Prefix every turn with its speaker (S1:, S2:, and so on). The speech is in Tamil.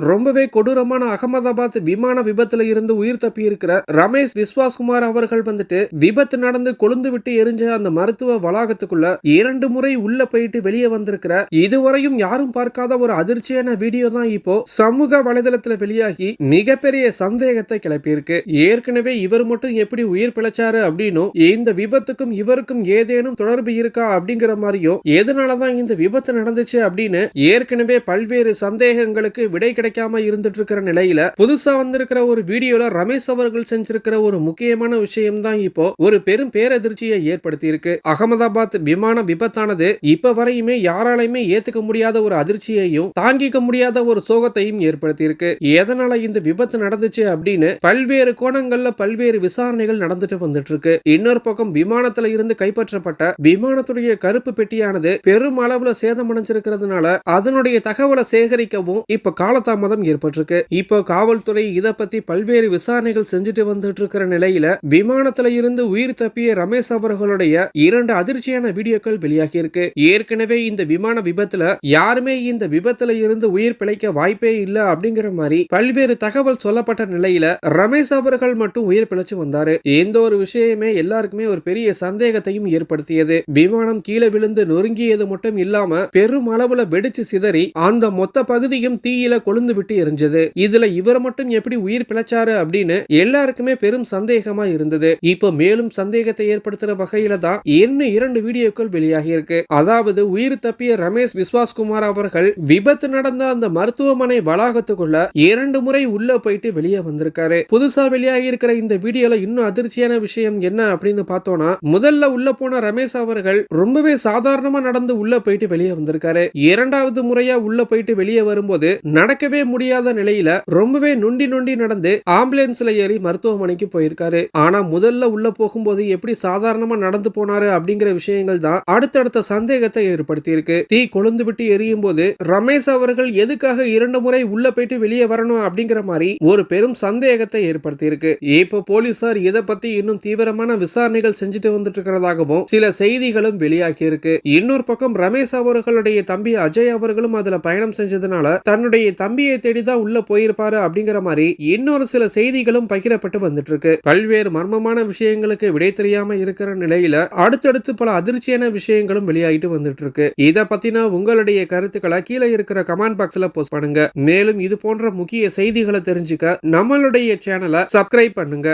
S1: ரொம்பவே கொடூரமான அகமதாபாத் விமான விபத்துல இருந்து உயிர் தப்பி இருக்கிற ரமேஷ் விஸ்வாஸ்குமார் அவர்கள் வந்துட்டு விபத்து நடந்து கொழுந்து விட்டு எரிஞ்ச அந்த மருத்துவ வளாகத்துக்குள்ள இரண்டு முறை உள்ள போயிட்டு வெளியே வந்திருக்கிற இதுவரையும் யாரும் பார்க்காத ஒரு அதிர்ச்சியான வீடியோ தான் இப்போ சமூக வலைதளத்துல வெளியாகி மிகப்பெரிய சந்தேகத்தை கிளப்பியிருக்கு. ஏற்கனவே இவர் மட்டும் எப்படி உயிர் பிழைச்சாரு அப்படின்னும் இந்த விபத்துக்கும் இவருக்கும் ஏதேனும் தொடர்பு இருக்கா அப்படிங்கிற மாதிரியும் எதனாலதான் இந்த விபத்து நடந்துச்சு அப்படின்னு ஏற்கனவே பல்வேறு சந்தேகங்களுக்கு விடை கிடைக்காம இருந்துட்டு இருக்கிற நிலையில புதுசா வந்திருக்கிற ஒரு வீடியோல ரமேஷ் அவர்கள் செஞ்சிருக்கிற ஒரு முக்கியமான விஷயம் தான் இப்போ ஒரு பெரும் பேரதிர்ச்சியை ஏற்படுத்தி இருக்கு அகமதாபாத் விமான விபத்தானது இப்ப வரையுமே யாராலையுமே ஏத்துக்க முடியாத ஒரு அதிர்ச்சியையும் தாங்கிக்க முடியாத ஒரு சோகத்தையும் ஏற்படுத்தி இருக்கு எதனால இந்த விபத்து நடந்துச்சு அப்படின்னு பல்வேறு கோணங்கள்ல பல்வேறு விசாரணைகள் நடந்துட்டு வந்துட்டு இருக்கு இன்னொரு பக்கம் விமானத்துல இருந்து கைப்பற்றப்பட்ட விமானத்துடைய கருப்பு பெட்டியானது பெரும் அளவுல சேதமடைஞ்சிருக்கிறதுனால அதனுடைய தகவலை சேகரிக்கவும் இப்ப காலதாமதம் ஏற்பட்டிருக்கு. இப்போ காவல்துறை இத பத்தி பல்வேறு விசாரணைகள் செஞ்சுட்டு வந்துட்டு இருக்கிற நிலையில விமானத்துல இருந்து உயிர் தப்பிய ரமேஷ் அவர்களுடைய இரண்டு அதிர்ச்சியான வீடியோக்கள் வெளியாகி இருக்கு ஏற்கனவே இந்த விமான விபத்துல யாருமே இந்த விபத்துல இருந்து உயிர் பிழைக்க வாய்ப்பே இல்ல அப்படிங்கிற மாதிரி பல்வேறு தகவல் சொல்லப்பட்ட நிலையில ரமேஷ் அவர்கள் மட்டும் உயிர் பிழைச்சு வந்தாரு. எந்த ஒரு விஷயமே எல்லாருக்குமே ஒரு பெரிய சந்தேகத்தையும் ஏற்படுத்தியது. விமானம் கீழே விழுந்து நொறுங்கியது மட்டும் இல்லாம பெரும் அளவுல வெடிச்சு சிதறி அந்த மொத்த பகுதியும் தீயில கொழுந்து விட்டு எரிஞ்சது. இதுல இவர் மட்டும் எப்படி உயிர் பிழைச்சாரு அப்படின்னு எல்லாருக்குமே பெரும் சந்தேகமா இருந்தது. இப்போ மேலும் சந்தேகத்தை ஏற்படுத்துற வகையில தான் இன்னும் இரண்டு வீடியோக்கள் வெளியாகி இருக்கு. அதாவது உயிர் தப்பிய ரமேஷ் விஸ்வாஸ்குமார் அவர்கள் விபத்து நடந்த அந்த மருத்துவமனை வளாகத்துக்குள்ள இரண்டு முறை உள்ள போயிட்டு வெளியே வந்திருக்காரு. புதுசா வெளியாகி இருக்கிற இந்த வீடியோல இன்னும் அதிர்ச்சியான விஷயம் என்ன அப்படின்னு பார்த்தோம்னா முதல்ல உள்ள போன ரமேஷ் அவர்கள் ரொம்பவே சாதாரணமா நடந்து உள்ள போயிட்டு வெளியே வந்திருக்காரு. இரண்டாவது முறையா உள்ள போயிட்டு வெளியே வரும்போது நடக்க நடக்கவே முடியாத நிலையில ரொம்பவே நொண்டி நொண்டி நடந்து ஆம்புலன்ஸ்ல ஏறி மருத்துவமனைக்கு போயிருக்காரு. ஆனா முதல்ல உள்ள போகும்போது எப்படி சாதாரணமா நடந்து போனாரு அப்படிங்கிற விஷயங்கள் தான் அடுத்தடுத்த சந்தேகத்தை ஏற்படுத்தி இருக்கு தீ கொழுந்து விட்டு எரியும் போது ரமேஷ் அவர்கள் எதுக்காக இரண்டு முறை உள்ள போயிட்டு வெளியே வரணும் அப்படிங்கிற மாதிரி ஒரு பெரும் சந்தேகத்தை ஏற்படுத்தி இருக்கு இப்போ போலீசார் இதை பத்தி இன்னும் தீவிரமான விசாரணைகள் செஞ்சுட்டு வந்துட்டு இருக்கிறதாகவும் சில செய்திகளும் வெளியாகி இருக்கு இன்னொரு பக்கம் ரமேஷ் அவர்களுடைய தம்பி அஜய் அவர்களும் அதுல பயணம் செஞ்சதுனால தன்னுடைய தம்பியை தேடி தான் உள்ள போயிருப்பாரு அப்படிங்கிற மாதிரி இன்னொரு சில செய்திகளும் பகிரப்பட்டு வந்துட்டு இருக்கு பல்வேறு மர்மமான விஷயங்களுக்கு விடை தெரியாம இருக்கிற நிலையில அடுத்தடுத்து பல அதிர்ச்சியான விஷயங்களும் வெளியாகிட்டு வந்துட்டு இருக்கு இத பத்தின உங்களுடைய கருத்துக்களை கீழே இருக்கிற கமெண்ட் பாக்ஸ்ல போஸ்ட் பண்ணுங்க. மேலும் இது போன்ற முக்கிய செய்திகளை தெரிஞ்சுக்க நம்மளுடைய சேனலை சப்ஸ்கிரைப் பண்ணுங்க.